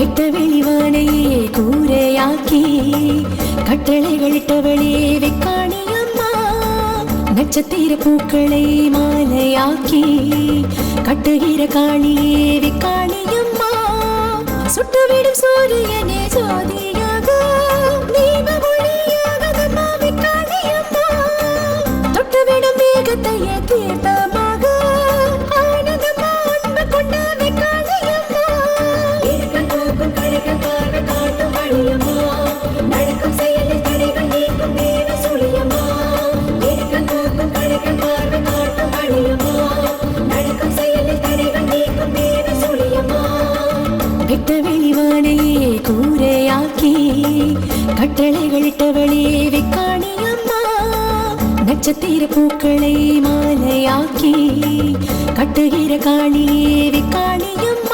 வெட்ட வெளிவானையே கூரையாக்கி கட்டளைகளிட்டவளே வெக்காணியம்மா. நட்சத்திர பூக்களை மாலையாக்கி கட்டுகிற காளியே வெக்காணியம்மா. சுட்டுவிடும் சூரியனே ஜோதியா வெட்ட வெளிவானையே கூரையாக்கி கட்டளைகளிட்டவளே வெக்காணியம்மா நட்சத்திர பூக்களை மாலையாக்கி கட்டுகிற காளியே விக்காணி அம்மா.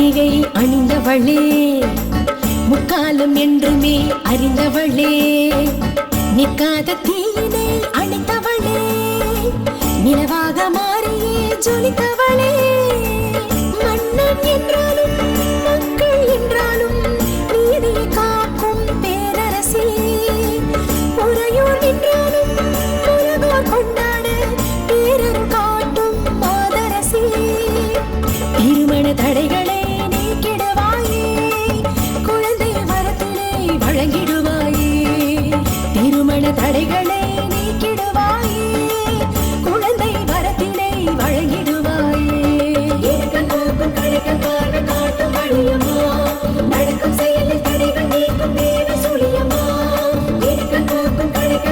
அட்டிகை அணிந்தவளே முக்காலம் என்றுமே அறிந்தவளே. நிற்காத தீயினை அணிந்தவளே நிலவாக மாறியே ஜொலித்தவளே. தடைகளை நீக்கிடுவாயே. குழந்தை வரத்திலே வழங்கிடுவாயே. காட்டும் வழியம்மா. நடக்கும் செயலில் தடைகள் நீக்கும்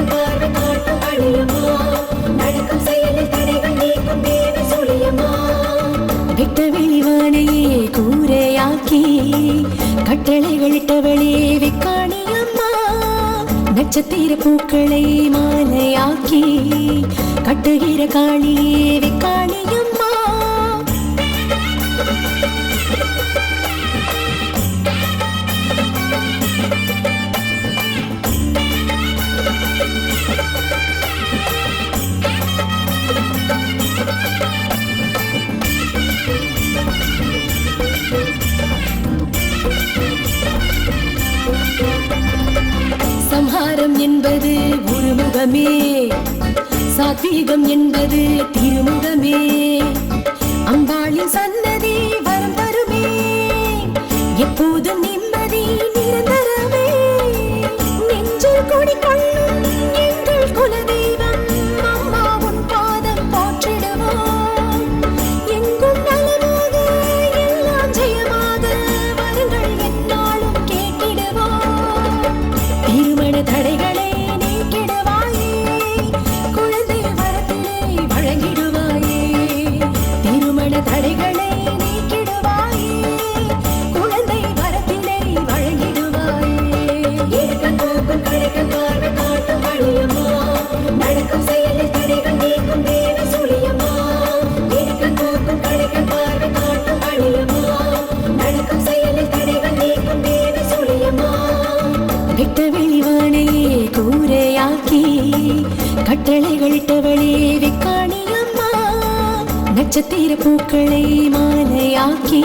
பார்வை காட்டும் நடக்கும் செயலில் தடைகள் நீக்கும் வெளிவானையே கூரையாக்கி கட்டளைகளிட்டவளே நட்சத்திர பூக்களை மாலையாக்கி கட்டுகிற காளியே ஒரு முகமே சாத்வீகம் என்பது திருமுகமே. அம்பாளின் சன்னதி வரம் தருமே. எப்போதும் நிம்மதி கூரையாக்கி கட்டளைகளிட்டவளே வெக்காணியம்மா நட்சத்திர பூக்களை மாலையாக்கி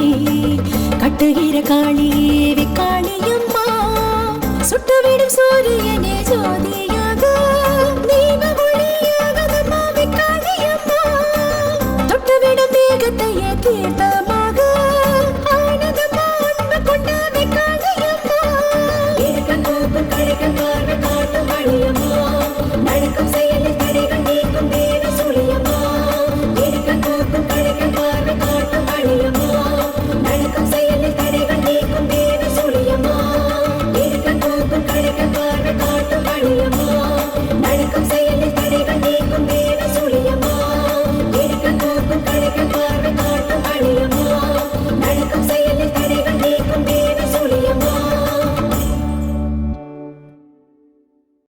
கட்டுகிற காளி விக்காணியம்மா சுட்டுவிடும் சூரியனே ஜோதியாக தீபமொழியாகதம்மா வெக்காளியம்மா தொட்டுவிடும் மேகத்தையே தீர்த்தமாக ஆனந்தமா அன்பு